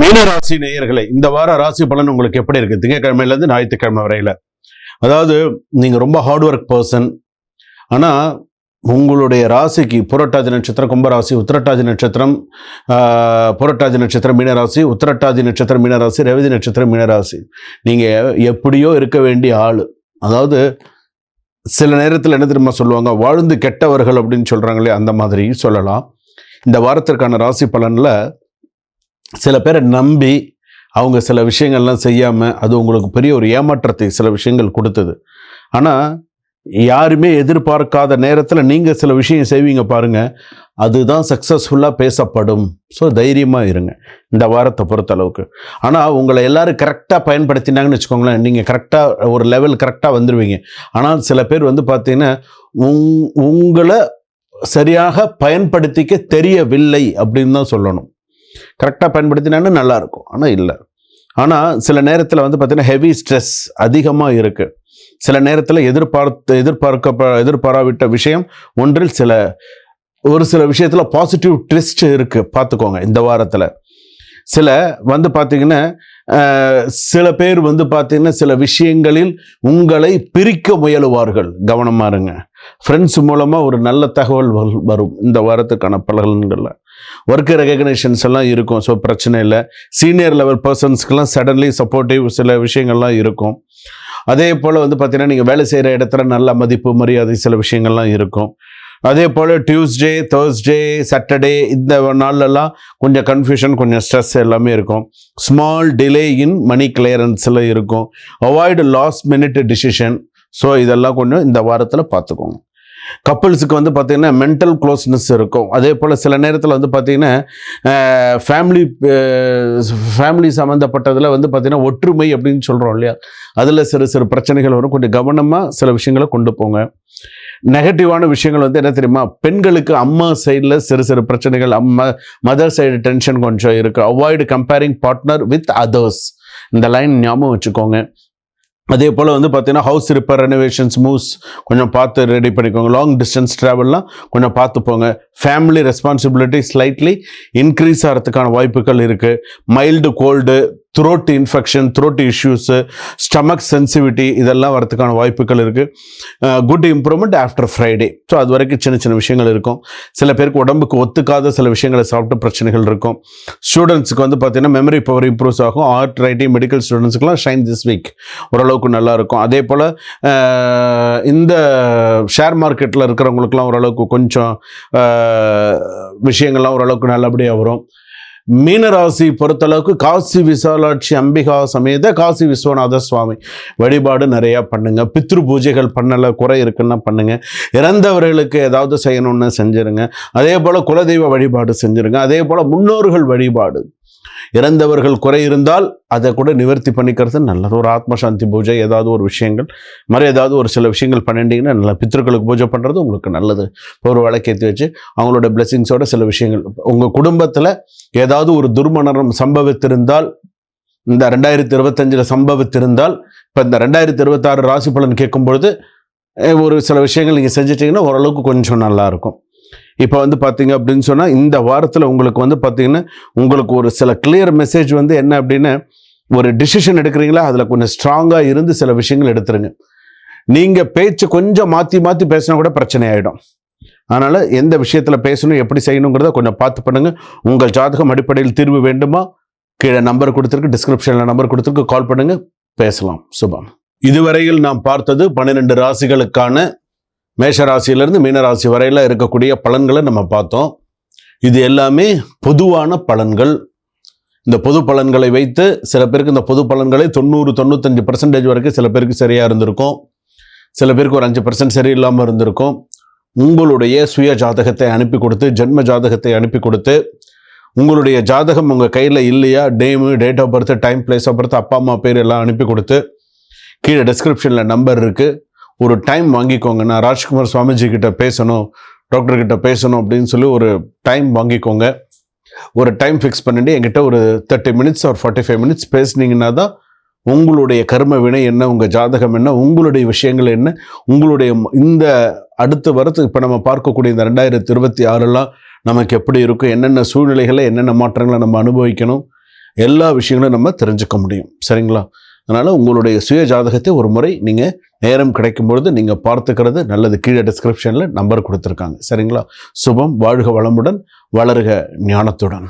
மீனராசி நேயர்களை இந்த வார ராசி பலன் உங்களுக்கு எப்படி இருக்கு? திங்கக்கிழமையிலேருந்து ஞாயிற்றுக்கிழமை வரையில. அதாவது நீங்க ரொம்ப ஹார்ட் ஒர்க் பர்சன் ஆனா உங்களுடைய ராசிக்கு புரட்டாதி நட்சத்திரம் கும்பராசி உத்திரட்டாதி நட்சத்திரம் புரட்டாதி நட்சத்திரம் மீனராசி உத்திரட்டாதி நட்சத்திரம் மீனராசி ரவிதி நட்சத்திரம் மீனராசி. நீங்க எப்படியோ இருக்க வேண்டிய ஆள். அதாவது சில நேரத்தில் என்ன தெரியுமா சொல்லுவாங்க? வாழ்ந்து கெட்டவர்கள் அப்படின்னு சொல்கிறாங்களே அந்த மாதிரி சொல்லலாம். இந்த வாரத்திற்கான ராசி பலனில் சில பேரை நம்பி அவங்க சில விஷயங்கள்லாம் செய்யாமல் அது உங்களுக்கு பெரிய ஒரு ஏமாற்றத்தை சில விஷயங்கள் கொடுத்தது. ஆனால் யாருமே எதிர்பார்க்காத நேரத்தில் நீங்கள் சில விஷயம் செய்வீங்க பாருங்க அதுதான் சக்ஸஸ்ஃபுல்லாக பேசப்படும். ஸோ தைரியமாக இருங்க. இந்த வாரத்தை பொறுத்த அளவுக்கு ஆனால் உங்களை எல்லாரும் கரெக்டாக பயன்படுத்தினாங்கன்னு வச்சுக்கோங்களேன் நீங்கள் கரெக்டாக ஒரு லெவல் கரெக்டாக வந்துடுவீங்க ஆனால் சில பேர் வந்து பார்த்தீங்கன்னா உங் உங்களை சரியாக பயன்படுத்திக்க தெரியவில்லை அப்படின்னு தான் சொல்லணும். கரெக்டாக பயன்படுத்தினான்னு நல்லாயிருக்கும். ஆனால் இல்லை. ஆனால் சில நேரத்தில் வந்து பார்த்திங்கன்னா ஹெவி ஸ்ட்ரெஸ் அதிகமாக இருக்குது சில நேரத்தில் எதிர்பார்த்து எதிர்பார்க்க எதிர்பாராவிட்ட விஷயம் ஒன்றில் சில ஒரு சில விஷயத்தில் பாசிட்டிவ் ட்விஸ்ட் இருக்குது பார்த்துக்கோங்க இந்த வாரத்தில். சில வந்து பார்த்தீங்கன்னா சில பேர் வந்து பார்த்திங்கன்னா சில விஷயங்களில் உங்களை பிரிக்க முயலுவார்கள். கவனமாக இருங்க. ஃப்ரெண்ட்ஸ் மூலமாக ஒரு நல்ல தகவல் வரும். இந்த வாரத்துக்கான பலன்களில். ஒர்க்கு ரெகக்னேஷன்ஸ் எல்லாம் இருக்கும். ஸோ பிரச்சனை இல்லை. சீனியர் லெவல் பர்சன்ஸ்க்கெல்லாம் சடன்லி சப்போர்ட்டிவ் சில விஷயங்கள்லாம் இருக்கும். அதே போல் வந்து பார்த்திங்கன்னா நீங்கள் வேலை செய்கிற இடத்துல நல்ல மதிப்பு மரியாதை சில விஷயங்கள்லாம் இருக்கும். அதே போல் டியூஸ்டே தேர்ஸ்டே சாட்டர்டே இந்த நாள்லலாம் கொஞ்சம் கன்ஃபியூஷன் கொஞ்சம் ஸ்ட்ரெஸ் எல்லாமே இருக்கும். ஸ்மால் டிலே இன் மணி கிளியரன்ஸில் இருக்கும். Avoid last minute decision so இதெல்லாம் கொஞ்சம் இந்த வாரத்தில் பார்த்துக்கோங்க கப்புள்ஸுக்கு வந்து பார்த்திங்கன்னா மென்டல் க்ளோஸ்னஸ் இருக்கும். அதே போல் சில நேரத்தில் வந்து பார்த்திங்கன்னா ஃபேமிலி ஃபேமிலி சம்மந்தப்பட்டதில் வந்து பார்த்தீங்கன்னா ஒற்றுமை அப்படின்னு சொல்கிறோம் இல்லையா? அதில் சிறு சிறு பிரச்சனைகள் வரும். கொஞ்சம் கவனமாக சில விஷயங்களை கொண்டு போங்க. நெகட்டிவான விஷயங்கள் வந்து என்ன தெரியுமா? பெண்களுக்கு அம்மா சைடில் சிறு சிறு பிரச்சனைகள் அம்மா மதர் சைடு டென்ஷன் கொஞ்சம் இருக்குது avoid comparing partner with others இந்த லைன் ஞாபகம் வச்சுக்கோங்க. அதே போல் வந்து பார்த்தீங்கன்னா ஹவுஸ் ரிப்பேர் ரெனோவேஷன்ஸ் மூவ்ஸ் கொஞ்சம் பார்த்து ரெடி பண்ணிக்கோங்க. லாங் டிஸ்டன்ஸ் ட்ராவல்லாம் கொஞ்சம் பார்த்து போங்க. ஃபேமிலி ரெஸ்பான்சிபிலிட்டி ஸ்லைட்லி இன்க்ரீஸ் ஆகிறதுக்கான வாய்ப்புகள் இருக்குது mild cold throat infection throat issues stomach sensitivity இதெல்லாம் வரதுக்கான வாய்ப்புகள் இருக்குது good improvement after Friday so அது வரைக்கும் சின்ன சின்ன விஷயங்கள் இருக்கும். சில பேருக்கு உடம்புக்கு ஒத்துக்காத சில விஷயங்களை சாப்பிட்டு பிரச்சனைகள் இருக்கும். ஸ்டூடெண்ட்ஸுக்கு வந்து பார்த்திங்கன்னா மெமரி பவர் இம்ப்ரூவ்ஸ் ஆகும். ஆர்ட் ரைட்டிங் மெடிக்கல் ஸ்டூடெண்ட்ஸுக்குலாம் ஷைன் திஸ் வீக் ஓரளவுக்கு நல்லாயிருக்கும் அதே போல் uh, இந்த ஷேர் மார்க்கெட்டில் இருக்கிறவங்களுக்குலாம் ஓரளவுக்கு கொஞ்சம் uh, விஷயங்கள்லாம் ஓரளவுக்கு நல்லபடியாக வரும். மீனராசி பொறுத்தளவுக்கு காசி விசாலாட்சி அம்பிகா சமேத காசி விஸ்வநாத சுவாமி வழிபாடு நிறையா பண்ணுங்க. பித்ரு பூஜைகள் பண்ணலை குறை இருக்குன்னா பண்ணுங்க. இறந்தவர்களுக்கு ஏதாவது செய்யணும்னு செஞ்சிருங்க. அதே போல் குலதெய்வ வழிபாடு செஞ்சிருங்க. அதே போல் முன்னோர்கள் வழிபாடு இறந்தவர்கள் குறை இருந்தால் அதை கூட நிவர்த்தி பண்ணிக்கிறது நல்லது. ஒரு ஆத்ம சாந்தி பூஜை ஏதாவது ஒரு விஷயங்கள் மாதிரி ஏதாவது ஒரு சில விஷயங்கள் பண்ணிட்டீங்கன்னா நல்ல பித்ருக்களுக்கு பூஜை பண்ணுறது உங்களுக்கு நல்லது. ஒரு வழக்கேற்றி வச்சு அவங்களோட பிளெஸிங்ஸோட சில விஷயங்கள். உங்கள் குடும்பத்தில் ஏதாவது ஒரு துர்மணம் சம்பவித்திருந்தால் இந்த ரெண்டாயிரத்தி இருபத்தஞ்சில் சம்பவித்திருந்தால் இப்போ இந்த ரெண்டாயிரத்தி இருபத்தாறு ராசி பலன் கேட்கும்பொழுது ஒரு சில விஷயங்கள் நீங்கள் செஞ்சிட்டிங்கன்னா ஓரளவுக்கு கொஞ்சம் நல்லாயிருக்கும் இப்போ வந்து பார்த்தீங்க அப்படின்னு சொன்னால் இந்த வாரத்தில் உங்களுக்கு வந்து பார்த்தீங்கன்னா உங்களுக்கு ஒரு சில கிளியர் மெசேஜ் வந்து என்ன அப்படின்னு ஒரு டிசிஷன் எடுக்கிறீங்களா? அதில் கொஞ்சம் ஸ்ட்ராங்காக இருந்து சில விஷயங்கள் எடுத்துருங்க. நீங்கள் பேச்சு கொஞ்சம் மாற்றி மாற்றி பேசினா கூட பிரச்சனை ஆகிடும் அதனால் எந்த விஷயத்தில் பேசணும் எப்படி செய்யணுங்கிறத கொஞ்சம் பார்த்து பண்ணுங்கள் உங்கள் ஜாதகம் அடிப்படையில் தீர்வு வேண்டுமா? கீழே நம்பர் கொடுத்துருக்கு டிஸ்கிரிப்ஷனில் நம்பர் கொடுத்துருக்கு கால் பண்ணுங்கள் பேசலாம். சுபம். இதுவரையில் நாம் பார்த்தது பன்னிரெண்டு ராசிகளுக்கான மேஷ மீனராசி வரையில் இருக்கக்கூடிய பலன்களை நம்ம பார்த்தோம். இது எல்லாமே பொதுவான பலன்கள். இந்த பொது பலன்களை வைத்து சில பேருக்கு இந்த பொது பலன்களை தொண்ணூறு தொண்ணூத்தஞ்சு பர்சன்டேஜ் வரைக்கும் சில பேருக்கு சரியாக இருந்திருக்கும். சில பேருக்கு ஒரு அஞ்சு பர்சன்ட் சரியில்லாமல் இருந்திருக்கும். உங்களுடைய சுய ஜாதகத்தை அனுப்பி கொடுத்து ஜென்ம ஜாதகத்தை அனுப்பி கொடுத்து உங்களுடைய ஜாதகம் உங்கள் கையில் இல்லையா dam date of birth time place of birth அப்பா அம்மா பேர் எல்லாம் அனுப்பி கொடுத்து கீழே டிஸ்கிரிப்ஷனில் நம்பர் இருக்குது ஒரு டைம் வாங்கிக்கோங்க. நான் ராஜ்குமார் சுவாமிஜி கிட்ட பேசணும் டாக்டர்கிட்ட பேசணும் அப்படின்னு சொல்லி ஒரு டைம் வாங்கிக்கோங்க. ஒரு டைம் ஃபிக்ஸ் பண்ணிட்டு என்கிட்ட ஒரு தேர்ட்டி மினிட்ஸ் ஒரு ஃபார்ட்டி ஃபைவ் மினிட்ஸ் பேசுனீங்கன்னா தான் உங்களுடைய கர்ம வினை என்ன உங்கள் ஜாதகம் என்ன உங்களுடைய விஷயங்கள் என்ன உங்களுடைய இந்த அடுத்து வரத்து இப்போ நம்ம பார்க்கக்கூடிய இந்த ரெண்டாயிரத்தி இருபத்தி ஆறுலாம் நமக்கு எப்படி இருக்கும் என்னென்ன சூழ்நிலைகளை என்னென்ன மாற்றங்களை நம்ம அனுபவிக்கணும் எல்லா விஷயங்களும் நம்ம தெரிஞ்சுக்க முடியும். சரிங்களா? அதனால் உங்களுடைய சுய ஜாதகத்தை ஒரு முறை நீங்கள் நேரம் கிடைக்கும் பொழுது நீங்கள் பார்த்துக்கிறது நல்லது. கீழே டிஸ்கிரிப்ஷனில் நம்பர் கொடுத்துருக்காங்க. சரிங்களா? சுபம் வாழ்க வளமுடன் வளருக ஞானத்துடன்.